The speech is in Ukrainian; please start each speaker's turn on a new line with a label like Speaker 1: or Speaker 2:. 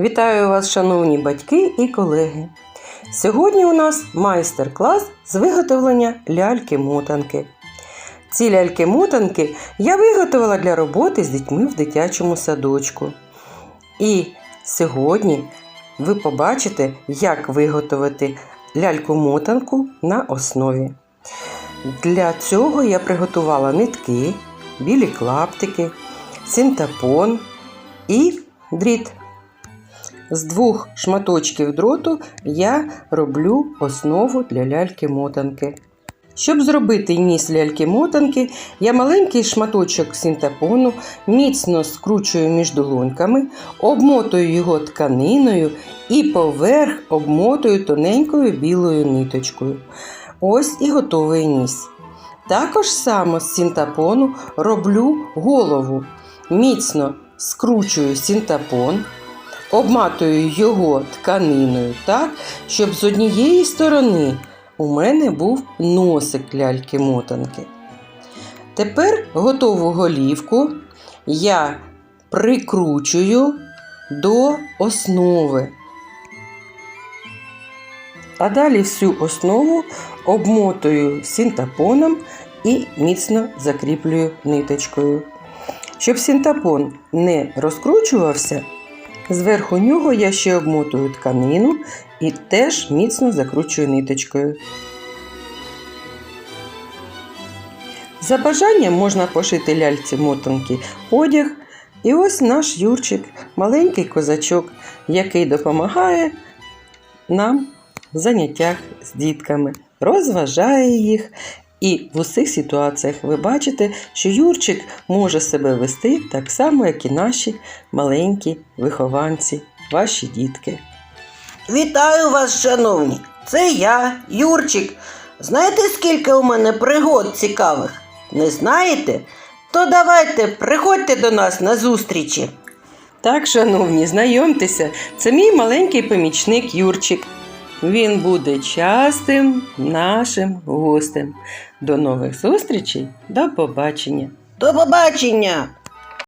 Speaker 1: Вітаю вас, шановні батьки і колеги. Сьогодні у нас майстер-клас з виготовлення ляльки-мотанки. Ці ляльки-мотанки я виготовила для роботи з дітьми в дитячому садочку. І сьогодні ви побачите, як виготовити ляльку-мотанку на основі. Для цього я приготувала нитки, білі клаптики, синтепон і дріт. З двох шматочків дроту я роблю основу для ляльки-мотанки. Щоб зробити ніс ляльки-мотанки, я маленький шматочок синтепону міцно скручую між долоньками, обмотую його тканиною і поверх обмотую тоненькою білою ниточкою. Ось і готовий ніс. Також само з синтепону роблю голову. Міцно скручую синтепон, обматую його тканиною так, щоб з однієї сторони у мене був носик ляльки-мотанки. Тепер готову голівку я прикручую до основи. А далі всю основу обмотую синтепоном і міцно закріплюю ниточкою. Щоб синтепон не розкручувався, зверху нього я ще обмотую тканину і теж міцно закручую ниточкою. За бажанням можна пошити ляльці мотанки одяг. І ось наш Юрчик, маленький козачок, який допомагає нам в заняттях з дітками, розважає їх. І в усіх ситуаціях ви бачите, що Юрчик може себе вести так само, як і наші маленькі вихованці, ваші дітки.
Speaker 2: Вітаю вас, шановні! Це я, Юрчик. Знаєте, скільки у мене пригод цікавих? Не знаєте? То давайте приходьте до нас на зустрічі.
Speaker 1: Так, шановні, знайомтеся, це мій маленький помічник Юрчик. Він буде частим нашим гостем. До нових зустрічей, до побачення!
Speaker 2: До побачення!